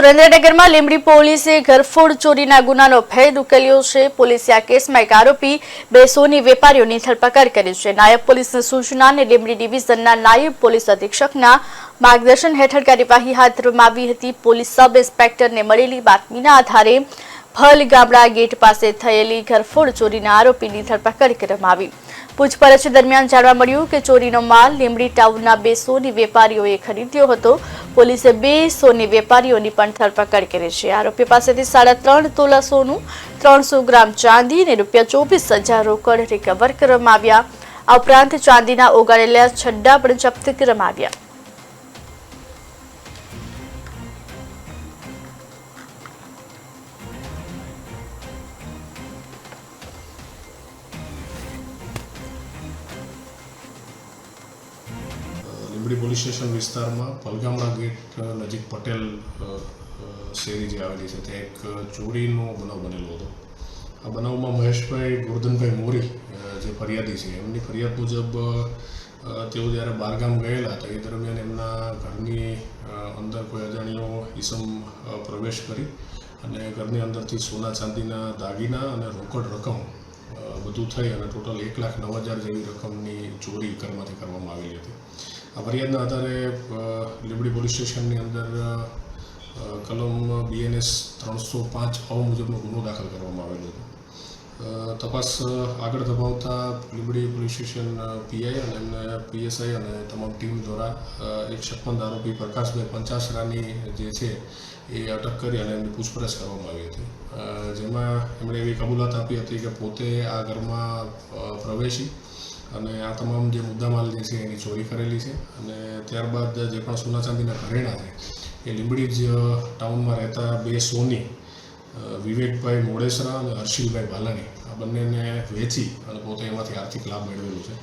સુરેન્દ્રનગરમાં લીંબડી પોલીસે ઘરફોડ ચોરીના ગુનાનો ભેદ ઉકેલ્યો છે. પોલીસે આ કેસમાં એક આરોપી, બે સોની વેપારીઓની ધરપકડ કરી છે. નાયબ પોલીસની સૂચના અને લીંબડી ડિવિઝનના નાયબ પોલીસ અધિક્ષકના માર્ગદર્શન હેઠળ કાર્યવાહી હાથ ધરવામાં આવી હતી. પોલીસ સબ ઇન્સ્પેક્ટરને મળેલી બાતમીના આધારે ભલ ગામડા ગેટ પાસે થયેલી ઘરફોડ ચોરીના આરોપીની ધરપકડ કરવામાં આવી. પૂછપરછ દરમિયાન જાણવા મળ્યું કે ચોરીનો માલ લીંબડી ટાઉનના બે સોની વેપારીઓએ ખરીદ્યો હતો. પોલીસે બે સોની વેપારીઓની પણ ધરપકડ કરી છે. આરોપી પાસેથી સાડા ત્રણ તોલા સોનું, ત્રણસો ગ્રામ ચાંદી અને રૂપિયા ચોવીસ હજાર રોકડ રિકવર કરવામાં આવ્યા. આ ઉપરાંત ચાંદીના ઓગાળેલા છડ્ડા પણ જપ્ત કરવામાં આવ્યા. લીંબડી પોલીસ સ્ટેશન વિસ્તારમાં પલગામડા ગેટ નજીક પટેલ શેરી જે આવેલી છે, ત્યાં એક ચોરીનો બનાવ બનેલો હતો. આ બનાવમાં મહેશભાઈ ગોરધનભાઈ મોરી જે ફરિયાદી છે, એમની ફરિયાદ મુજબ તેઓ જ્યારે બહારગામ ગયેલા હતા એ દરમિયાન એમના ઘરની અંદર કોઈ અજાણ્યો ઈસમ પ્રવેશ કરી અને ઘરની અંદરથી સોના ચાંદીના દાગીના અને રોકડ રકમ બધું થઈ અને ટોટલ એક લાખ નવ હજાર જેવી રકમની ચોરી ઘરમાંથી કરવામાં આવેલી હતી. આ ફરિયાદના આધારે લીંબડી પોલીસ સ્ટેશનની અંદર કલમ બીએનએસ ત્રણસો પાંચ અ મુજબનો ગુનો દાખલ કરવામાં આવેલો હતો. તપાસ આગળ ધપાવતા લીંબડી પોલીસ સ્ટેશન પીઆઈ અને એમને પીએસઆઈ અને તમામ ટીમ દ્વારા એક શકમંદ આરોપી પ્રકાશભાઈ પંચાસરાની જે છે એ અટક કરી અને એમની પૂછપરછ કરવામાં આવી હતી. જેમાં એમણે એવી કબૂલાત આપી હતી કે પોતે આ ઘરમાં પ્રવેશી અને આ તમામ જે મુદ્દામાલ જે છે એની ચોરી કરેલી છે. અને ત્યારબાદ જે પણ સોના ચાંદીના ઘરેણા છે, એ જ ટાઉનમાં રહેતા બે સોની વિવેકભાઈ મોડેસરા અને હર્ષિલભાઈ ભાલાણી આ બંનેને વેચી અને પોતે એમાંથી આર્થિક લાભ મેળવેલો છે.